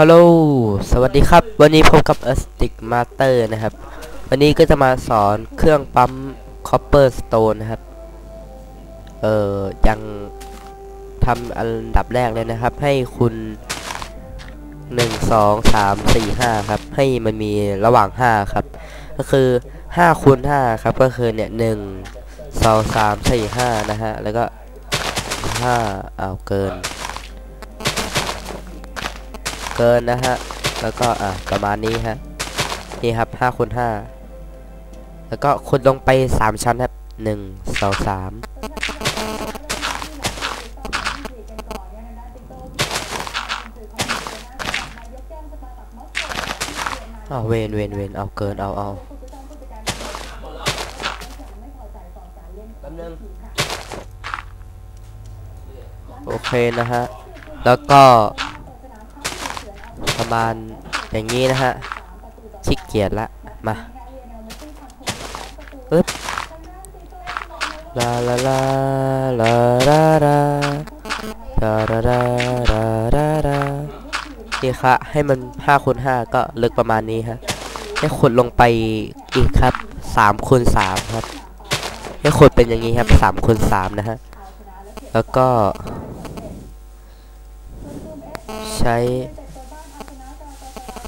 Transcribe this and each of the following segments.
ฮัลโหล สวัสดีครับ วันนี้พบกับ a s t i c Master นะครับ วันนี้ก็จะมาสอนเครื่องปั๊ม Copper Stone นะครับ เอ่อ ยังทำอันดับแรกเลยนะครับ ให้คุณ 1 2 3 4 5 ครับ ให้มันมีระหว่าง 5 ครับ ก็คือ 5คูณ5ครับ ก็คือเนี่ย 1 2 3 4 5 นะฮะ แล้วก็ 5อ้าวเกิน เกินนะฮะ แล้วก็อะประมาณนี้ฮะ นี่ครับ5คูณ5แล้วก็ขุดลงไป3ชั้นครับ1 2 3เอาเวนเวนเวนเอาเกินเอาเอาแป๊บนึงโอเคนะฮะ แล้วก็ ประมาณอย่างนี้นะฮะขี้เกียจละมาปึ๊บลาลาลาลาลาลาลาลาลาลาลาลานี่ค่ะให้มัน5คูณ5ก็ลึกประมาณนี้ฮะให้ขุดลงไปอีกครับ3คูณ3ครับให้ขุดเป็นอย่างนี้ครับ3คูณ3นะฮะแล้วก็ ใช้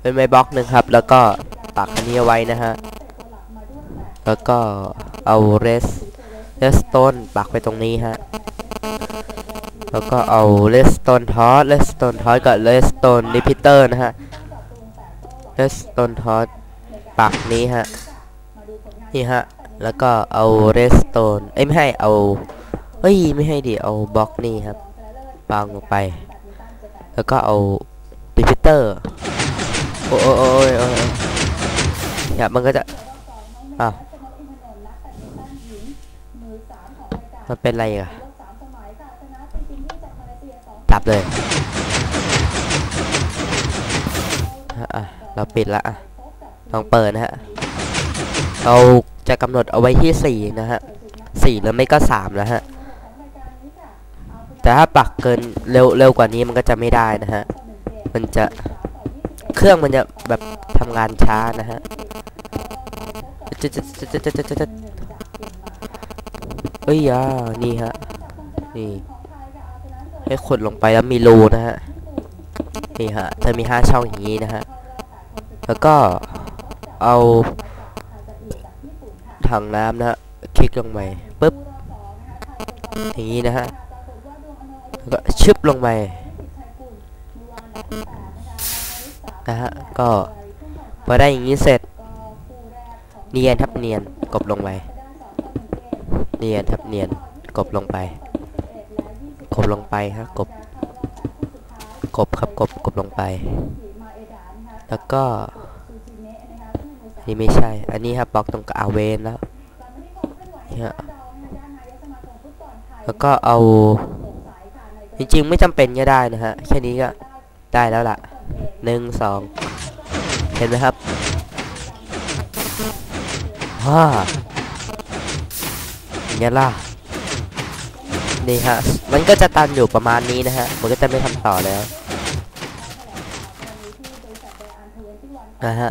เป็นไม้บล็อกหนึ่งครับ แล้วก็ปักอันนี้ไว้นะฮะ แล้วก็เอาเรสเรสโตนปักไปตรงนี้ฮะ แล้วก็เอาเรสโตนทอสเรสโตนทอสกับเรสโตนรีพิเตอร์นะฮะเรสโตนทอสปักนี้ฮะ นี่ฮะ แล้วก็เอาเรสโตนเอ้ยไม่ให้เอาเฮ้ยไม่ให้ดิเอาบล็อกนี่ครับวางลงไป แล้วก็เอารีพิเตอร์ โอ้ยโอ้ยโอ้ยเนี่ยมันก็จะอ้าวมันเป็นอะไรอีกอะดับเลยเราปิดละลองเปิดนะฮะ เราจะกำหนดเอาไว้ที่สี่นะฮะสี่หรือไม่ก็สามนะฮะ แต่ถ้าปักเกินเร็วเร็วกว่านี้มันก็จะไม่ได้นะฮะ มันจะ เครื่องมันจะแบบทำงานช้านะฮะจะจะจะจะจะจะเอ้ยอ่านี่ฮะ นี่ให้ขุดลงไปแล้วมีรูนะฮะ นี่ฮะ จะมีห้าช่องอย่างนี้นะฮะ แล้วก็เอาถังน้ำนะฮะ คลิกลงไปปุ๊บ อย่างนี้นะฮะ แล้วก็ชึบลงไป นะฮะ ก็พอได้อย่างนี้เสร็จ เนียนทับเนียนกบลงไป เนียนทับเนียนกบลงไป กบลงไปฮะ กบ กบครับกบ กบลงไป แล้วก็ นี่ไม่ใช่ อันนี้ครับบล็อกตรงกับอาเวนแล้วเนี่ยแล้วก็เอา จริงๆ ไม่จำเป็นก็ได้นะฮะ แค่นี้ก็ได้แล้วล่ะ หนึ่งสองเห็นไหมครับฮ่าเงี้ยล่ะนี่ฮะ มันก็จะตันอยู่ประมาณนี้นะฮะ มันก็จะไม่ทำต่อแล้วนะฮะ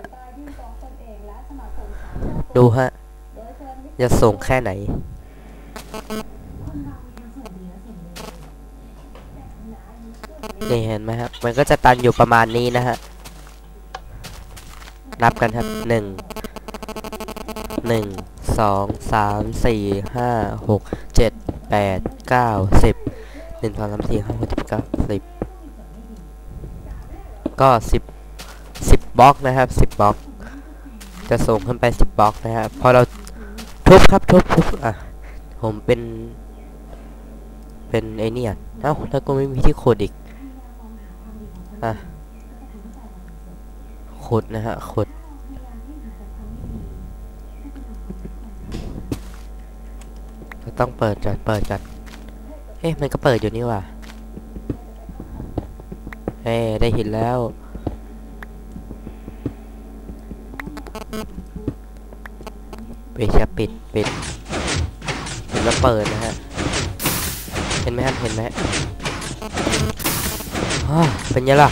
ดูฮะ จะส่งแค่ไหน นี่เห็นไหมครับ มันก็จะตันอยู่ประมาณนี้นะฮะ นับกันครับหนึ่งหนึ่งสองสามสี่ห้าหกเจ็ดแปดเก้าสิบหนึ่งสองสามสี่ห้าหกเจ็ดเก้าสิบก็สิบสิบบล็อกนะครับสิบบล็อก จะส่งขึ้นไปสิบบล็อกนะครับพอเราทุบครับทุบทุบอะผมเป็น เป็นไอเนี่ยเอ้าแล้วก็ไม่มีที่ขุดอีก อะขุดนะฮะขุดก็ต้องเปิดจัดเปิดจัดเอ๊ะมันก็เปิดอยู่นี่ว่ะเฮ้ได้หินแล้วปิดครับปิดปิดเห็นแล้วเปิดนะฮะ เห็นไหมครับเห็นไหม เป็นไงล่ะ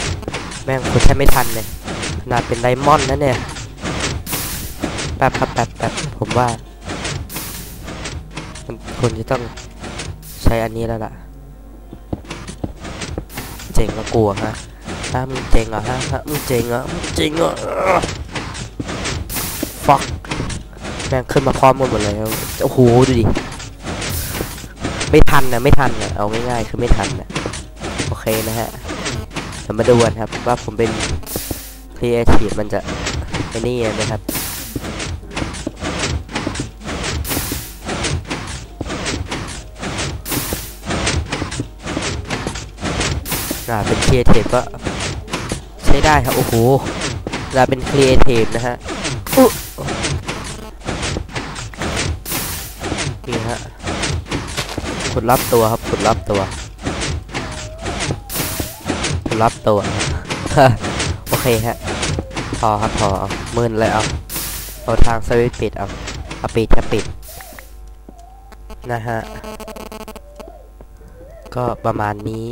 แม่งขุดแทบไม่ทันเลยขนาดเป็นไดมอนด์นะเนี่ยแป๊บครับแป๊บแป๊บผมว่ามันควรจะต้องใช้อันนี้แล้วล่ะ เจ๋งก็กลัวฮะถ้ามึงเจ๋งเหรอฮะฮะมึงเจ๋งเหรอมึงเจ๋งเหรอฟักแม่งขึ้นมาพร้อมกันหมดเลยโอ้โหดูดิไม่ทันนะไม่ทันนะเอาง่ายๆคือไม่ทันนะโอเคนะฮะ เรามาดูกันครับว่าผมเป็นครีเอทีฟมันจะไอ้นี่ไหมครับอ่าเป็นครีเอทีฟก็ใช้ได้ครับโอ้โหเวลาเป็นครีเอทีฟนะฮะอุ๊นี่ฮะขุดรับตัวครับขุดรับตัว รับตัวโอเคฮะพอครับพอเอามืนเลยเอาเอาทางสวิตปิดเอาเอาปิดจะปิดนะฮะก็ประมาณนี้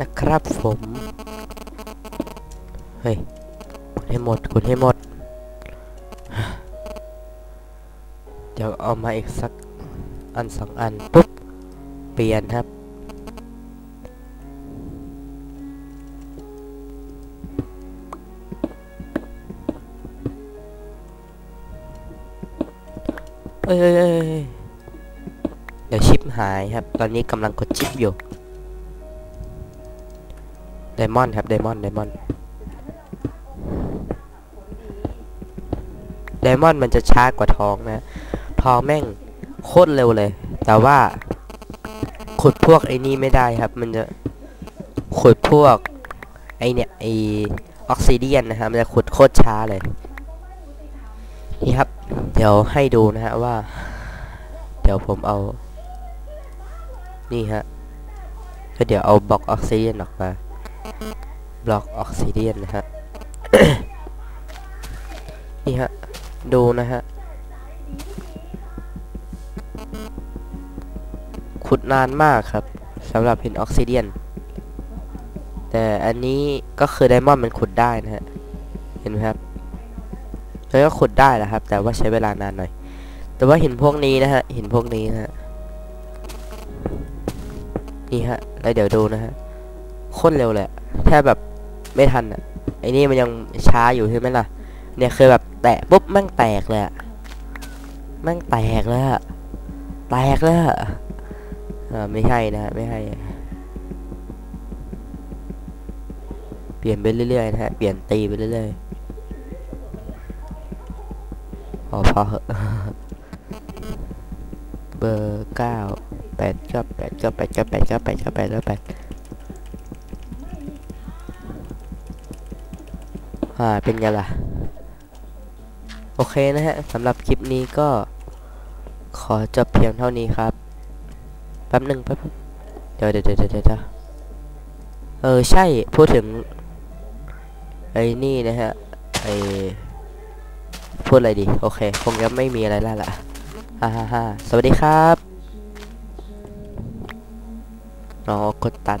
นะครับผมเฮ้ยกดให้หมดกดให้หมด เดี๋ยวเอามาอีกสักอันสองอันปุ๊บ เปลี่ยนครับ เอ้ยเดี๋ยวชิปหายครับ ตอนนี้กำลังกดชิปอยู่ไดมอนด์ครับไดมอนด์ไดมอนด์ไดมอนด์มันจะช้ากว่าทองนะ ทองแม่งโคตรเร็วเลย แต่ว่า ขุดพวกไอ้นี่ไม่ได้ครับ มันจะขุดพวก ไอเนี่ยไอออกซิเดียนนะครับ มันจะขุดโคตรช้าเลย นี่ครับ เดี๋ยวให้ดูนะฮะว่า เดี๋ยวผมเอา นี่ฮะก็เดี๋ยวเอาบล็อกออกซิเดียนออกมาบล็อกออกซิเดียนนะฮะนี่ฮะดูนะฮะขุดนานมากครับสำหรับหินออกซิเดียน แต่อันนี้ก็คือไดมอนด์มันขุดได้นะฮะ เห็นไหมครับ แล้วก็ขุดได้แหละครับ แต่ว่าใช้เวลานานหน่อย แต่ว่าหินพวกนี้นะฮะหินพวกนี้นะฮะนี่ฮะแล้วเดี๋ยวดูนะฮะโคตรเร็วเลยแทบแบบไม่ทันอะไอ้นี่มันยังช้าอยู่ใช่ไหมล่ะ เนี่ยคือแบบแตะปุ๊บแม่งแตกเลยอะแม่งแตกเลยอะแตกเลยอะอ่าไม่ใช่นะฮะไม่ใช่เปลี่ยนไปเรื่อยๆนะฮะเปลี่ยนตีไปเรื่อยๆ อพอเหอะเบอร์เก้าแปดเก้าแปดเก้าแปดเก้าแปดเก้าแปดเก้าแปดเก้าแปดอ่าเป็นไงล่ะ โอเคนะฮะสำหรับคลิปนี้ก็ ขอจบเพียงเท่านี้ครับ แป๊บหนึ่งแป๊บเดี๋ยวเดี๋ยวเดี๋ยวเดี๋ยวเดี๋ยวเออ ใช่ พูดถึง ไอ้นี่นะฮะ ไอ พูดอะไรดี โอเค คงจะไม่มีอะไรแล้วล่ะฮ่าฮ่าฮ่าสวัสดีครับอ๋อกดตัด